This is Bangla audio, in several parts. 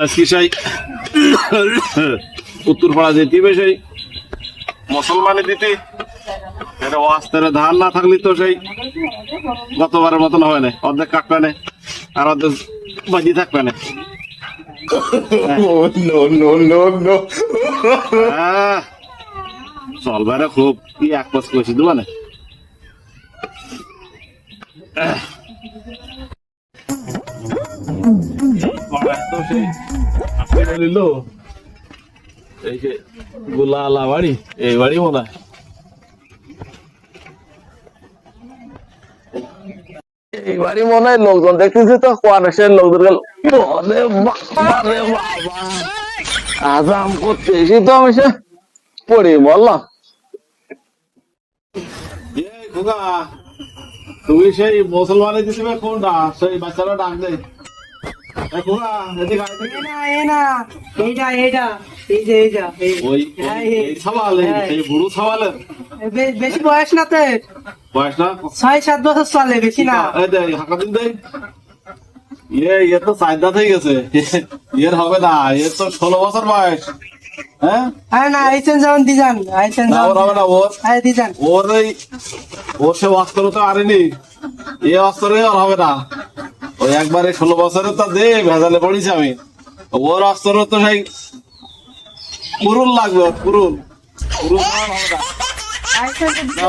আজকে সেই উত্তরপাড়া যেতে হবে সেই মুসলমানি দিতে এটা ধান না থাকলে তো সেই গতবারের মতন হয় না অর্ধেক কাটবে না আর অর্ধেক বাজি থাকবে না. আহ, চলবে রে খুব কি এক করেছি দেবো না এই যে গুলালা বাড়ি এই বাড়ি মনে হয়। এই বাড়ি মনে হয় লোকজন দেখতেছি তো কোয়ারেসের গেল বলে বাবা আজাম করতে এসে তো আমি সে পড়ে বললাম। তুমি সেই মুসলমানের দিতে কোনটা সেই বাচ্চারা ডাক দে। বেশি বয়স না বয়স না ছয় সাত বছর চলে বেশি না ইয়ে ইয়ে তো হয়ে গেছে ইয়ের হবে না এর তো ষোলো বছর বয়স হ্যাঁ হবে না ওর ওর এই ওর সে অস্ত্র তো আরেনি এ অস্ত্রে ওর হবে না ওই একবারে ষোলো বছরে তো দে ভেজালে পড়িস আমি। ওর অস্ত্র তো সেই পুরুল লাগবে না,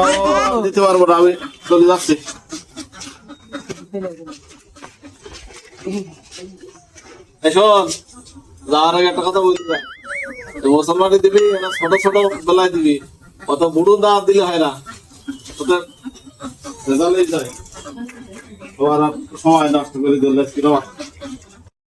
ও দিতে পারব না আমি চলে যাচ্ছি। শোন যাওয়ার আগে একটা কথা বলতে চাই মুসলমানি দিবি ছোট ছোট বেলায় দিবি। অত বুড়ো না দিলে হয় না। ওদের রেজাল্টই যায়। আর সময় নষ্ট করে দিল কীরকম